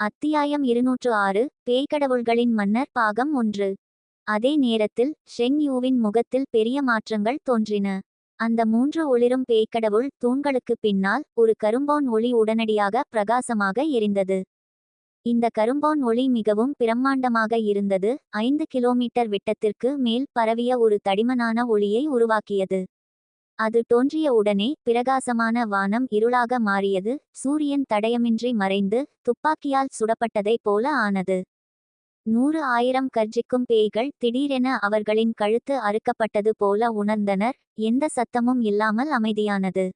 அத்தியாயம் இருநூற்று ஆறு பேய்கடவுள்களின் மன்னர் பாகம் ஒன்று. அதே நேரத்தில் ஷெங் யூவின் முகத்தில் பெரிய மாற்றங்கள் தோன்றின. அந்த மூன்று ஒளிரும் பேய்க்கடவுள் தூண்களுக்கு பின்னால் ஒரு கரும்போன் ஒளி உடனடியாக பிரகாசமாக எரிந்தது. இந்த கரும்போன் ஒளி மிகவும் பிரம்மாண்டமாக இருந்தது ஐந்து கிலோமீட்டர் விட்டத்திற்கு மேல் பரவிய ஒரு தடிமனான ஒளியை உருவாக்கியது. அது தோன்றிய உடனே பிரகாசமான வானம் இருளாக மாறியது. சூரியன் தடயமின்றி மறைந்து துப்பாக்கியால் சுடப்பட்டதைப் போல ஆனது. நூறு ஆயிரம் கர்ஜிக்கும் பேய்கள் திடீரென அவர்களின் கழுத்து அறுக்கப்பட்டது போல உணர்ந்தனர். எந்த சத்தமும் இல்லாமல் அமைதியானது.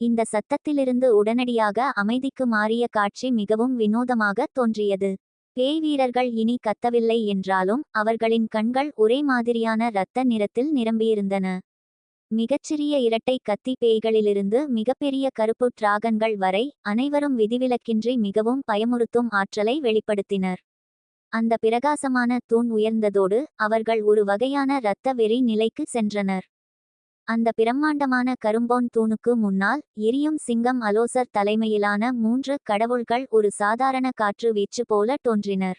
இந்த சத்தத்திலிருந்து உடனடியாக அமைதிக்கு மாறிய காட்சி மிகவும் வினோதமாக தோன்றியது. பேய் வீரர்கள் இனி கத்தவில்லை என்றாலும் அவர்களின் கண்கள் ஒரே மாதிரியான இரத்த நிறத்தில் நிரம்பியிருந்தன. மிகச்சிறிய இரட்டை கத்தி பேய்களிலிருந்து மிகப்பெரிய கருப்பு டிராகன்கள் வரை அனைவரும் விதிவிலக்கின்றி மிகவும் பயமுறுத்தும் ஆற்றலை வெளிப்படுத்தினர். அந்த பிரகாசமான தூண் உயர்ந்ததோடு அவர்கள் ஒரு வகையான இரத்த வெறி நிலைக்கு சென்றனர். அந்த பிரம்மாண்டமான கரும்போன் தூணுக்கு முன்னால் எரியும் சிங்கம் அலோசர் தலைமையிலான மூன்று கடவுள்கள் ஒரு சாதாரண காற்று வீச்சு போல தோன்றினர்.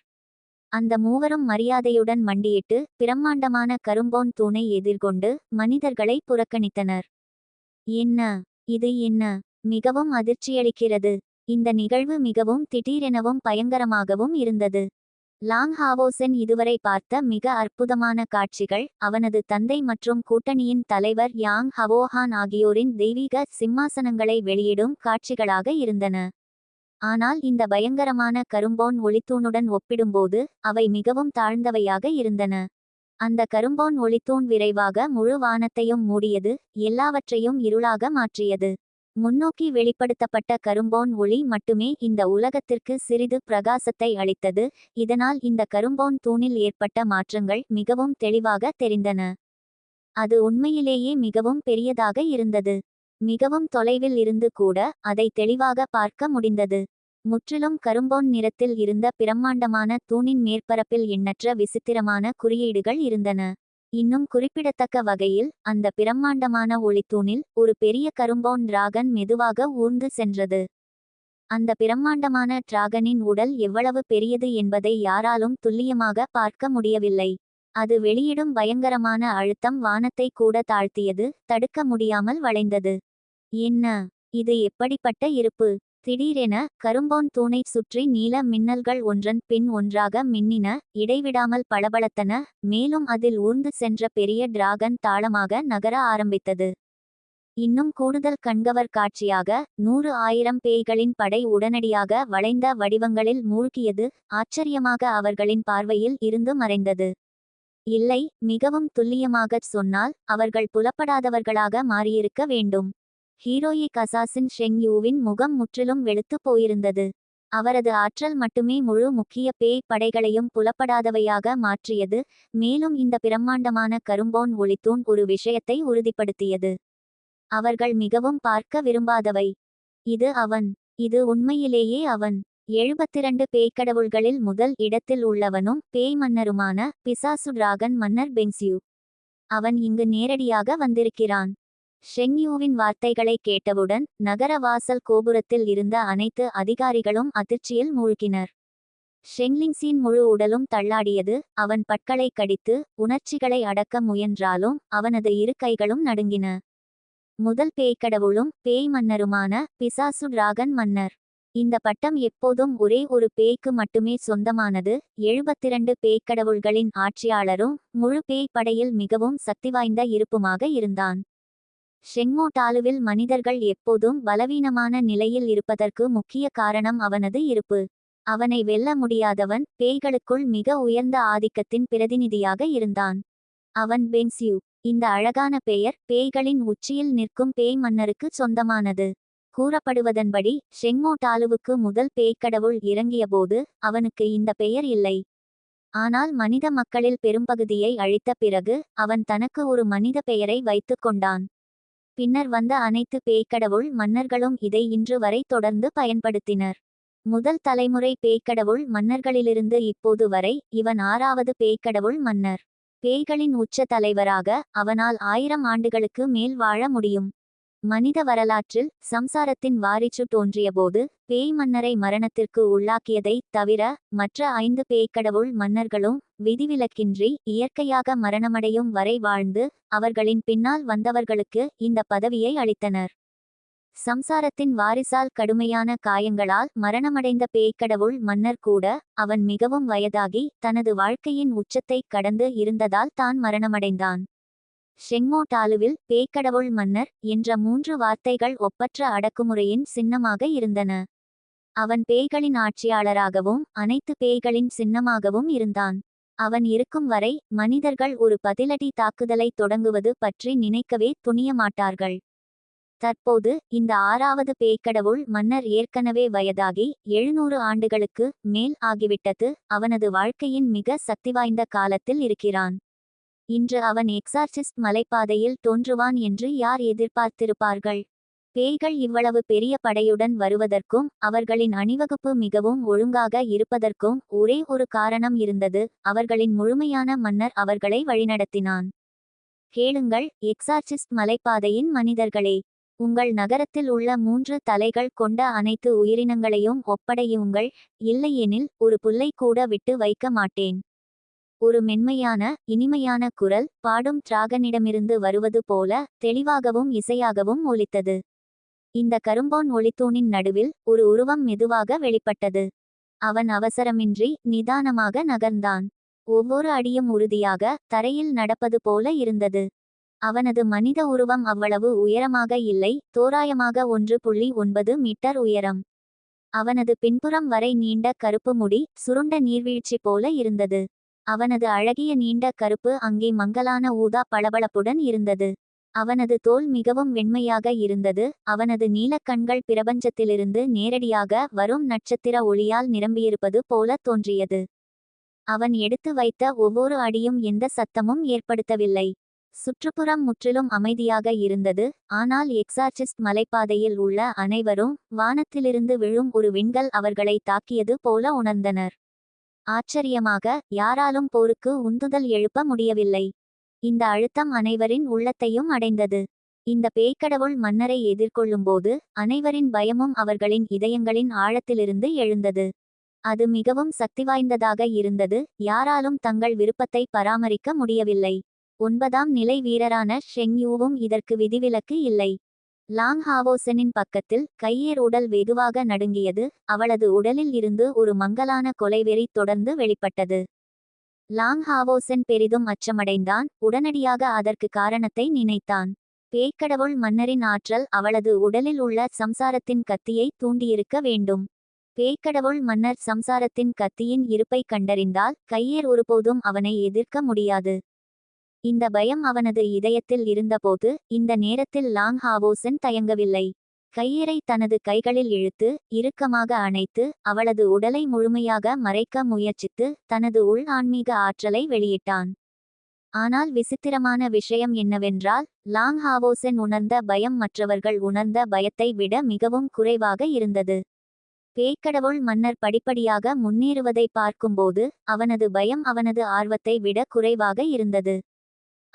அந்த மூவரும் மரியாதையுடன் மண்டியிட்டு பிரம்மாண்டமான கரும்போன் தூணை எதிர்கொண்டு மனிதர்களை புறக்கணித்தனர். என்ன? இது என்ன? மிகவும் அதிர்ச்சியளிக்கிறது. இந்த நிகழ்வு மிகவும் திடீரெனவும் பயங்கரமாகவும் இருந்தது. லாங் ஹாவோசென் இதுவரை பார்த்த மிக அற்புதமான காட்சிகள் அவனது தந்தை மற்றும் கூட்டணியின் தலைவர் யாங் ஹவோஹான் ஆகியோரின் தெய்வீக சிம்மாசனங்களை வெளியிடும் காட்சிகளாக இருந்தன. ஆனால் இந்த பயங்கரமான கரும்போன் ஒளித்தூணுடன் ஒப்பிடும்போது அவை மிகவும் தாழ்ந்தவையாக இருந்தன. அந்த கரும்போன் ஒளித்தூண் விரைவாக முழு வானத்தையும் மூடியது எல்லாவற்றையும் இருளாக மாற்றியது. முன்னோக்கி வெளிப்படுத்தப்பட்ட கரும்போன் ஒளி மட்டுமே இந்த உலகத்திற்கு சிறிது பிரகாசத்தை அளித்தது இதனால் இந்த கரும்போன் தூணில் ஏற்பட்ட மாற்றங்கள் மிகவும் தெளிவாக தெரிந்தன. அது உண்மையிலேயே மிகவும் பெரியதாக இருந்தது. மிகவும் தொலைவில் இருந்து கூட அதை தெளிவாக பார்க்க முடிந்தது. முற்றிலும் கரும்போன் நிறத்தில் இருந்த பிரம்மாண்டமான தூணின் மேற்பரப்பில் எண்ணற்ற விசித்திரமான குறியீடுகள் இருந்தன. இன்னும் குறிப்பிடத்தக்க வகையில் அந்த பிரம்மாண்டமான ஒளித்தூணில் ஒரு பெரிய கரும்போன் டிராகன் மெதுவாக ஊர்ந்து சென்றது. அந்த பிரம்மாண்டமான டிராகனின் உடல் எவ்வளவு பெரியது என்பதை யாராலும் துல்லியமாக பார்க்க முடியவில்லை. அது வெளியிடும் பயங்கரமான அழுத்தம் வானத்தை கூட தாழ்த்தியது தடுக்க முடியாமல் வளைந்தது. என்ன? இது எப்படிப்பட்ட இருப்பு? திடீரென கரும்போன் தூணை சுற்றி நீல மின்னல்கள் ஒன்றன் பின் ஒன்றாக மின்னின இடைவிடாமல் பளபளத்தன மேலும் அதில் ஊர்ந்து சென்ற பெரிய டிராகன் தாளமாக நகர ஆரம்பித்தது. இன்னும் கூடுதல் கண்கவர் காட்சியாக நூறு ஆயிரம் பேய்களின் படை உடனடியாக வளைந்த வடிவங்களில் மூழ்கியது ஆச்சரியமாக அவர்களின் பார்வையில் இருந்து மறைந்தது. இல்லை மிகவும் துல்லியமாகச் சொன்னால் அவர்கள் புலப்படாதவர்களாக மாறியிருக்க வேண்டும். ஹீரோயிக் அசாசின் ஷெங் யூவின் முகம் முற்றிலும் வெளுத்து போயிருந்தது. அவரது ஆற்றல் மட்டுமே முழு முக்கிய பேய் படைகளையும் புலப்படாதவையாக மாற்றியது மேலும் இந்த பிரம்மாண்டமான கரும்போன் ஒளித்தூண் ஒரு விஷயத்தை உறுதிப்படுத்தியது. அவர்கள் மிகவும் பார்க்க விரும்பாதவை. இது அவன் இது உண்மையிலேயே அவன். எழுபத்திரண்டு பேய்க்கடவுள்களில் முதல் இடத்தில் உள்ளவனும் பேய் மன்னருமான பிசாசு டிராகன் மன்னர் பெங்சியூ அவன் இங்கு நேரடியாக வந்திருக்கிறான். ஷெங்யூவின் வார்த்தைகளை கேட்டவுடன் நகர வாசல் கோபுரத்தில் இருந்த அனைத்து அதிகாரிகளும் அதிர்ச்சியில் மூழ்கினர். ஷெங்லிங்ஸின் முழு உடலும் தள்ளாடியது அவன் பட்களை கடித்து உணர்ச்சிகளை அடக்க முயன்றாலும் அவனது இரு கைகளும் நடுங்கின. முதல் பேய்க்கடவுளும் பேய் மன்னருமான பிசாசு டிராகன் மன்னர். இந்த பட்டம் எப்போதும் ஒரே ஒரு பேய்க்கு மட்டுமே சொந்தமானது. எழுபத்திரண்டு பேய்க்கடவுள்களின் ஆட்சியாளரும் முழு பேய் படையில் மிகவும் சக்திவாய்ந்த இருப்புமாக இருந்தான். ஷெங்மோட்டாலுவில் மனிதர்கள் எப்போதும் பலவீனமான நிலையில் இருப்பதற்கு முக்கிய காரணம் அவனது இருப்பு. அவனை வெல்ல முடியாதவன் பேய்களுக்குள் மிக உயர்ந்த ஆதிக்கத்தின் பிரதிநிதியாக இருந்தான். அவன் பென்சியூ இந்த அழகான பெயர் பேய்களின் உச்சியில் நிற்கும் பேய் மன்னருக்கு சொந்தமானது. கூறப்படுவதன்படி ஷெங்மோட்டாலுவுக்கு முதல் பேய்க்கடவுள் இறங்கியபோது அவனுக்கு இந்த பெயர் இல்லை. ஆனால் மனித மக்களில் பெரும்பகுதியை அழித்த பிறகு அவன் தனக்கு ஒரு மனித பெயரை வைத்துக் கொண்டான். பின்னர் வந்த அனைத்து பேய்க்கடவுள் மன்னர்களும் இதை இன்று வரை தொடர்ந்து பயன்படுத்தினர். முதல் தலைமுறை பேய்க்கடவுள் மன்னர்களிலிருந்து இப்போது வரை இவன் ஆறாவது பேய்க்கடவுள் மன்னர். பேய்களின் உச்ச தலைவராக அவனால் ஆயிரம் ஆண்டுகளுக்கு மேல் வாழ முடியும். மனித வரலாற்றில் சம்சாரத்தின் வாரிச்சு தோன்றியபோது பேய் மன்னரை மரணத்திற்கு உள்ளாக்கியதைத் தவிர மற்ற ஐந்து பேய்க்கடவுள் மன்னர்களும் விதிவிலக்கின்றி இயற்கையாக மரணமடையும் வரை வாழ்ந்து அவர்களின் பின்னால் வந்தவர்களுக்கு இந்த பதவியை அளித்தனர். சம்சாரத்தின் வாரிசால் கடுமையான காயங்களால் மரணமடைந்த பேய்க்கடவுள் மன்னர் கூட அவன் மிகவும் வயதாகி தனது வாழ்க்கையின் உச்சத்தை கடந்து இருந்ததால் தான் மரணமடைந்தான். ஷெங்மோ டாலுவில் பேய்க்கடவுள் மன்னர் என்ற மூன்று வார்த்தைகள் ஒப்பற்ற அடக்குமுறையின் சின்னமாக இருந்தன. அவன் பேய்களின் ஆட்சியாளராகவும் அனைத்து பேய்களின் சின்னமாகவும் இருந்தான். அவன் இருக்கும் வரை மனிதர்கள் ஒரு பதிலடி தாக்குதலை தொடங்குவது பற்றி நினைக்கவே துணிய மாட்டார்கள் தற்போது இந்த ஆறாவது பேய்க்கடவுள் மன்னர் ஏற்கனவே வயதாகி எழுநூறு ஆண்டுகளுக்கு மேல் ஆகிவிட்டது. அவனது வாழ்க்கையின் மிக சக்திவாய்ந்த காலத்தில் இருக்கிறான். இன்று அவன் எக்ஸார்சிஸ்ட் மலைப்பாதையில் தோன்றுவான் என்று யார் எதிர்பார்த்திருப்பார்கள்? பேய்கள் இவ்வளவு பெரிய படையுடன் வருவதற்கும் அவர்களின் அணிவகுப்பு மிகவும் ஒழுங்காக இருப்பதற்கும் ஒரே ஒரு காரணம் இருந்தது அவர்களின் முழுமையான மன்னர் அவர்களை வழிநடத்தினான். கேளுங்கள் எக்ஸார்சிஸ்ட் மலைப்பாதையின் மனிதர்களே உங்கள் நகரத்தில் உள்ள மூன்று தலைகள் கொண்ட அனைத்து உயிரினங்களையும் ஒப்படையுங்கள் இல்லையெனில் ஒரு புல்லை கூட விட்டு வைக்க மாட்டேன். ஒரு மென்மையான இனிமையான குரல் பாடும் டிராகனிடமிருந்து வருவது போல தெளிவாகவும் இசையாகவும் ஒலித்தது. இந்த கரும்போன் ஒளித்தூணின் நடுவில் ஒரு உருவம் மெதுவாக வெளிப்பட்டது. அவன் அவசரமின்றி நிதானமாக நகர்ந்தான். ஒவ்வொரு அடியும் உறுதியாக தரையில் நடப்பது போல இருந்தது. அவனது மனித உருவம் அவ்வளவு உயரமாக இல்லை தோராயமாக ஒன்று புள்ளி ஒன்பது மீட்டர் உயரம். அவனது பின்புறம் வரை நீண்ட கருப்பு முடி சுருண்ட நீர்வீழ்ச்சி போல இருந்தது. அவனது அழகிய நீண்ட கருப்பு அங்கே மங்கலான ஊதா பளபளப்புடன் இருந்தது. அவனது தோல் மிகவும் வெண்மையாக இருந்தது. அவனது நீலக் கண்கள் பிரபஞ்சத்திலிருந்து நேரடியாக வரும் நட்சத்திர ஒளியால் நிரம்பியிருப்பது போல தோன்றியது. அவன் எடுத்து வைத்த ஒவ்வொரு அடியும் எந்த சத்தமும் ஏற்படுத்தவில்லை. சுற்றுப்புறம் முற்றிலும் அமைதியாக இருந்தது. ஆனால் எக்ஸார்சிஸ்ட் மலைப்பாதையில் உள்ள அனைவரும் வானத்திலிருந்து விழும் ஒரு விண்கல் அவர்களை தாக்கியது போல உணர்ந்தனர். ஆச்சரியமாக யாராலும் போருக்கு உந்துதல் எழுப்ப முடியவில்லை. இந்த அழுத்தம் அனைவரின் உள்ளத்தையும் அடைந்தது. இந்த பேய்க்கடவுள் மன்னரை எதிர்கொள்ளும்போது அனைவரின் பயமும் அவர்களின் இதயங்களின் ஆழத்திலிருந்து எழுந்தது. அது மிகவும் சக்திவாய்ந்ததாக இருந்தது யாராலும் தங்கள் விருப்பத்தை பராமரிக்க முடியவில்லை. ஒன்பதாம் நிலை வீரரான ஷெங்யூவும் இதற்கு விதிவிலக்கு இல்லை. லாங் ஹாவோசனின் பக்கத்தில் கையேர் உடல் வெகுவாக நடுங்கியது. அவளது உடலில் இருந்து ஒரு மங்கலான கொலைவெறி தொடர்ந்து வெளிப்பட்டது. லாங் ஹாவோசன் பெரிதும் அச்சமடைந்தான். உடனடியாக அதற்கு காரணத்தை நினைத்தான். பேய்க்கடவுள் மன்னரின் ஆற்றல் அவளது உடலில் உள்ள சம்சாரத்தின் கத்தியை தூண்டியிருக்க வேண்டும். பேய்க்கடவுள் மன்னர் சம்சாரத்தின் கத்தியின் இருப்பை கண்டறிந்தால் கையேர் ஒருபோதும் அவனை எதிர்க்க முடியாது. இந்த பயம் அவனது இதயத்தில் இருந்தபோது இந்த நேரத்தில் லாங் ஹாவோசன் தயங்கவில்லை. கையரை தனது கைகளில் இழுத்து இறுக்கமாக அணைத்து அவளது உடலை முழுமையாக மறைக்க முயற்சித்து தனது உள் ஆன்மீக ஆற்றலை வெளியிட்டான். ஆனால் விசித்திரமான விஷயம் என்னவென்றால் லாங் ஹாவோசன் உணர்ந்த பயம் மற்றவர்கள் உணர்ந்த பயத்தை விட மிகவும் குறைவாக இருந்தது. பேய்க்கடவுள் மன்னர் படிப்படியாக முன்னேறுவதை பார்க்கும்போது அவனது பயம் அவனது ஆர்வத்தை விட குறைவாக இருந்தது.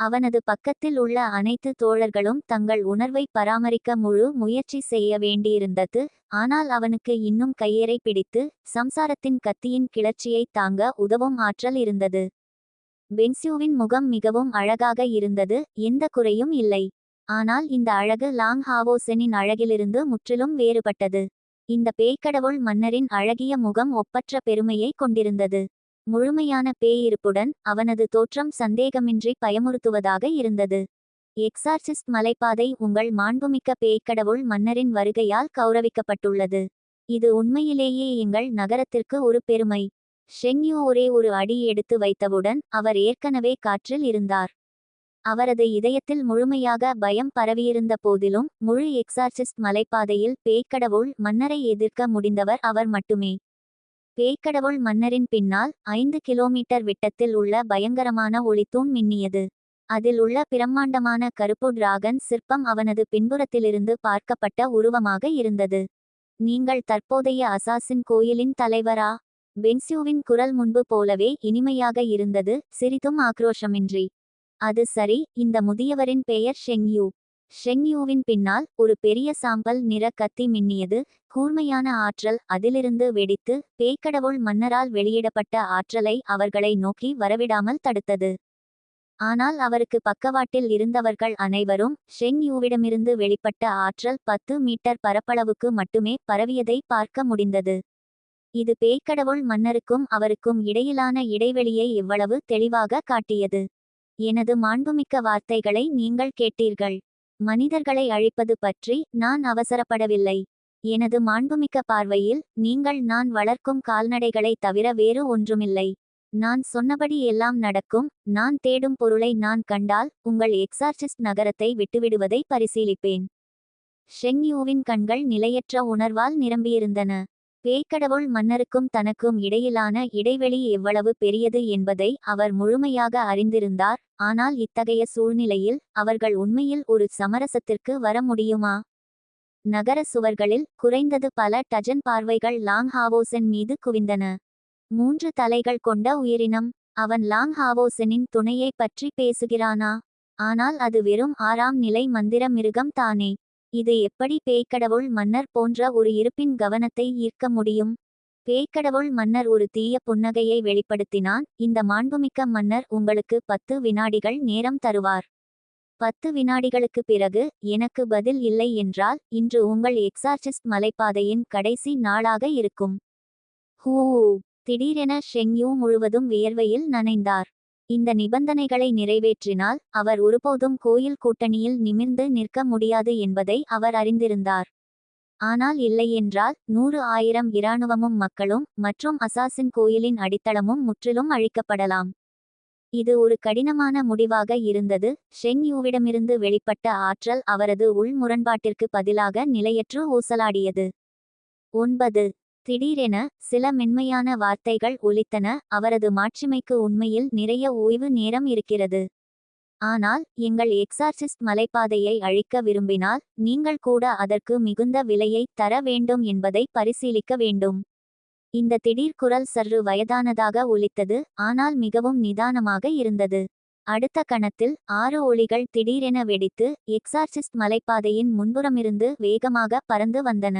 அவனது பக்கத்தில் உள்ள அனைத்து தோழர்களும் தங்கள் உணர்வை பராமரிக்க முழு முயற்சி செய்ய வேண்டியிருந்தது. ஆனால் அவனுக்கு இன்னும் கையேறை பிடித்து சம்சாரத்தின் கத்தியின் கிளர்ச்சியை தாங்க உதவும் ஆற்றல் இருந்தது. பென்சியூவின் முகம் மிகவும் அழகாக இருந்தது எந்த குறையும் இல்லை. ஆனால் இந்த அழகு லாங் ஹாவோசெனின் அழகிலிருந்து முற்றிலும் வேறுபட்டது. இந்த பேய்க்கடவுள் மன்னரின் அழகிய முகம் ஒப்பற்ற பெருமையை கொண்டிருந்தது. முழுமையான பேயிருப்புடன் அவனது தோற்றம் சந்தேகமின்றி பயமுறுத்துவதாக இருந்தது. எக்ஸார்சிஸ்ட் மலைப்பாதை உங்கள் மாண்புமிக்க பேய்க்கடவுள் மன்னரின் வருகையால் கௌரவிக்கப்பட்டுள்ளது. இது உண்மையிலேயே எங்கள் நகரத்திற்கு ஒரு பெருமை. ஷெங்யூ ஒரே ஒரு அடி எடுத்து வைத்தவுடன் அவர் ஏற்கனவே காற்றில் இருந்தார். அவரது இதயத்தில் முழுமையாக பயம் பரவியிருந்த போதிலும் முழு எக்ஸார்சிஸ்ட் மலைப்பாதையில் பேய்க்கடவுள் மன்னரை எதிர்க்க முடிந்தவர் அவர் மட்டுமே. பேய்க்கடவுள் மன்னரின் பின்னால் ஐந்து கிலோமீட்டர் விட்டத்தில் உள்ள பயங்கரமான ஒளித்தூண் மின்னியது. அதில் உள்ள பிரம்மாண்டமான கருப்பு டிராகன் சிற்பம் அவனது பின்புறத்திலிருந்து பார்க்கப்பட்ட உருவமாக இருந்தது. நீங்கள் தற்போதைய அசாசின் கோயிலின் தலைவரா பென்சியூவின் குரல் முன்பு போலவே இனிமையாக இருந்தது சிறிதும் ஆக்ரோஷமின்றி. அது சரி இந்த முதியவரின் பெயர் ஷெங்யூ ஷெங்யூவின் பின்னால் ஒரு பெரிய சாம்பல் நிற கத்தி மின்னியது. கூர்மையான ஆற்றல் அதிலிருந்து வெடித்து பேய்க்கடவுள் மன்னரால் வெளியிடப்பட்ட ஆற்றலை அவர்களை நோக்கி வரவிடாமல் தடுத்தது. ஆனால் அவருக்கு பக்கவாட்டில் இருந்தவர்கள் அனைவரும் ஷெங்யூவிடமிருந்து வெளிப்பட்ட ஆற்றல் பத்து மீட்டர் பரப்பளவுக்கு மட்டுமே பரவியதை பார்க்க முடிந்தது. இது பேய்க்கடவுள் மன்னருக்கும் அவருக்கும் இடையிலான இடைவெளியை இவ்வளவு தெளிவாக காட்டியது. எனது மாண்புமிக்க வார்த்தைகளை நீங்கள் கேட்டீர்கள். மனிதர்களை அழிப்பது பற்றி நான் அவசரப்படவில்லை. எனது மாண்புமிக்க பார்வையில் நீங்கள் நான் வளர்க்கும் கால்நடைகளை தவிர வேறு ஒன்றுமில்லை. நான் சொன்னபடி எல்லாம் நடக்கும் நான் தேடும் பொருளை நான் கண்டால் உங்கள் எக்ஸார்சிஸ்ட் நகரத்தை விட்டுவிடுவதை பரிசீலிப்பேன். ஷெங்யூவின் கண்கள் நிலையற்ற உணர்வால் நிரம்பியிருந்தன. பேய்க்கடவுள் மன்னருக்கும் தனக்கும் இடையிலான இடைவெளி எவ்வளவு பெரியது என்பதை அவர் முழுமையாக அறிந்திருந்தார். ஆனால் இத்தகைய சூழ்நிலையில் அவர்கள் உண்மையில் ஒரு சமரசத்திற்கு வர முடியுமா? நகர சுவர்களில் குறைந்தது பல டஜன் பார்வைகள் லாங் ஹாவோசென் மீது குவிந்தன. மூன்று தலைகள் கொண்ட உயிரினம். அவன் லாங் ஹாவோசெனின் துணையை பற்றி பேசுகிறானா? ஆனால் அது வெறும் ஆறாம் நிலை மந்திர மிருகம் தானே. இது எப்படி பேய்க்கடவுள் மன்னர் போன்ற ஒரு இருப்பின் கவனத்தை ஈர்க்க முடியும்? பேய்க்கடவுள் மன்னர் ஒரு தீய புன்னகையை வெளிப்படுத்தினான். இந்த மாண்புமிக்க மன்னர் உங்களுக்கு பத்து வினாடிகள் நேரம் தருவார். பத்து வினாடிகளுக்கு பிறகு எனக்கு பதில் இல்லை என்றால் இன்று உங்கள் எக்ஸார்சிஸ்ட் மலைப்பாதையின் கடைசி நாளாக இருக்கும். ஹூ திடீரென ஷெங்யூ முழுவதும் வியர்வையில் நனைந்தார். இந்த நிபந்தனைகளை நிறைவேற்றினால் அவர் ஒருபோதும் கோயில் கூட்டணியில் நிமிர்ந்து நிற்க முடியாது என்பதை அவர் அறிந்திருந்தார். ஆனால் இல்லையென்றால் நூறு ஆயிரம் இராணுவமும் மக்களும் மற்றும் அசாசின் கோயிலின் அடித்தளமும் முற்றிலும் அழிக்கப்படலாம். இது ஒரு கடினமான முடிவாக இருந்தது. ஷெங் யூவிடமிருந்து வெளிப்பட்ட ஆற்றல் அவரது உள் முரண்பாட்டிற்கு பதிலாக நிலையற்று ஊசலாடியது. ஒன்பது திடீரென சில மென்மையான வார்த்தைகள் ஒலித்தன அவரது மாட்சிமைக்கு உண்மையில் நிறைய ஓய்வு நேரம் இருக்கிறது. ஆனால் எங்கள் எக்ஸார்சிஸ்ட் மலைப்பாதையை அழிக்க விரும்பினால் நீங்கள் கூட அதற்கு மிகுந்த விலையை தர வேண்டும் என்பதை பரிசீலிக்க வேண்டும். இந்த திடீர் குரல் சற்று வயதானதாக ஒலித்தது ஆனால் மிகவும் நிதானமாக இருந்தது. அடுத்த கணத்தில் ஆறு ஒளிகள் திடீரென வெடித்து எக்ஸார்சிஸ்ட் மலைப்பாதையின் முன்புறமிருந்து வேகமாக பறந்து வந்தன.